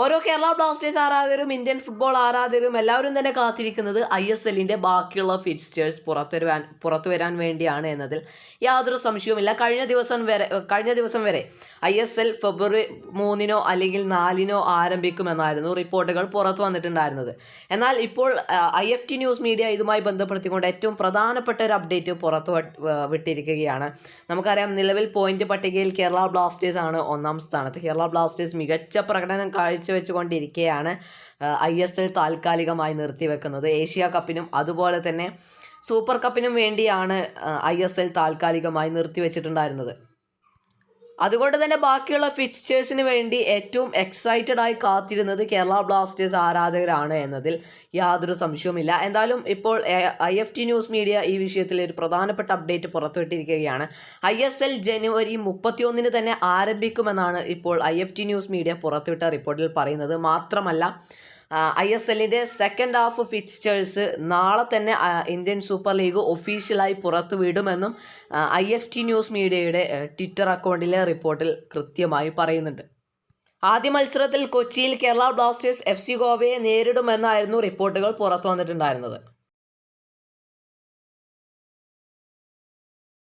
ഓരോ കേരള ബ്ലാസ്റ്റേഴ്സ് ആരാധകരും Indian football ആരാധകരും എല്ലാവരും തന്നെ കാത്തിരിക്കുന്നത് ഐ എസ് എല്ലിന്റെ ബാക്കിയുള്ള ഫിക്സ്റ്റേഴ്സ് പുറത്തുവരാൻ പുറത്തു വരാൻ വേണ്ടിയാണ് എന്നതിൽ യാതൊരു സംശയവുമില്ല. കഴിഞ്ഞ ദിവസം വരെ കഴിഞ്ഞ ദിവസം വരെ ഐ എസ് എൽ ഫെബ്രുവരി മൂന്നിനോ അല്ലെങ്കിൽ നാലിനോ ആരംഭിക്കുമെന്നായിരുന്നു റിപ്പോർട്ടുകൾ പുറത്തു വന്നിട്ടുണ്ടായിരുന്നത്. എന്നാൽ ഇപ്പോൾ I F T news media ഇതുമായി ബന്ധപ്പെടുത്തിക്കൊണ്ട് ഏറ്റവും പ്രധാനപ്പെട്ട ഒരു അപ്ഡേറ്റ് പുറത്തു വിട്ടിരിക്കുകയാണ്. നമുക്കറിയാം നിലവിൽ പോയിന്റ് പട്ടികയിൽ കേരള ബ്ലാസ്റ്റേഴ്സ് ആണ് ഒന്നാം സ്ഥാനത്ത്. കേരള ബ്ലാസ്റ്റേഴ്സ് മികച്ച പ്രകടനം കാഴ്ചവെച്ചുകൊണ്ടിരിക്കെയാണ് ഐ എസ് എൽ താൽക്കാലികമായി നിർത്തിവെക്കുന്നത്. ഏഷ്യ കപ്പിനും അതുപോലെ തന്നെ സൂപ്പർ കപ്പിനും വേണ്ടിയാണ് ഐ എസ് എൽ താൽക്കാലികമായി നിർത്തിവെച്ചിട്ടുണ്ടായിരുന്നത്. അതുകൊണ്ട് തന്നെ ബാക്കിയുള്ള ഫിക്സ്റ്റേഴ്സിന് വേണ്ടി ഏറ്റവും എക്സൈറ്റഡ് ആയി കാത്തിരുന്നത് കേരള ബ്ലാസ്റ്റേഴ്സ് ആരാധകരാണ് എന്നതിൽ യാതൊരു സംശയവുമില്ല. എന്തായാലും ഇപ്പോൾ I F T news media ഈ വിഷയത്തിൽ ഒരു പ്രധാനപ്പെട്ട അപ്ഡേറ്റ് പുറത്തുവിട്ടിരിക്കുകയാണ്. ഐ എസ് എൽ ജനുവരി മുപ്പത്തിയൊന്നിന് തന്നെ ആരംഭിക്കുമെന്നാണ് ഇപ്പോൾ I F T news media പുറത്തുവിട്ട റിപ്പോർട്ടിൽ പറയുന്നത്. മാത്രമല്ല ഐ എസ് എല്ലിന്റെ സെക്കൻഡ് ഹാഫ് ഫിക്സ്റ്റേഴ്സ് നാളെ തന്നെ ഇന്ത്യൻ സൂപ്പർ ലീഗ് ഒഫീഷ്യലായി പുറത്തു വിടുമെന്നും ഐ എഫ് ടി ന്യൂസ് മീഡിയയുടെ ട്വിറ്റർ അക്കൗണ്ടിലെ റിപ്പോർട്ടിൽ കൃത്യമായി പറയുന്നുണ്ട്. ആദ്യ മത്സരത്തിൽ കൊച്ചിയിൽ കേരള ബ്ലാസ്റ്റേഴ്സ് എഫ് സി ഗോവയെ നേരിടുമെന്നായിരുന്നു റിപ്പോർട്ടുകൾ പുറത്തു വന്നിട്ടുണ്ടായിരുന്നത്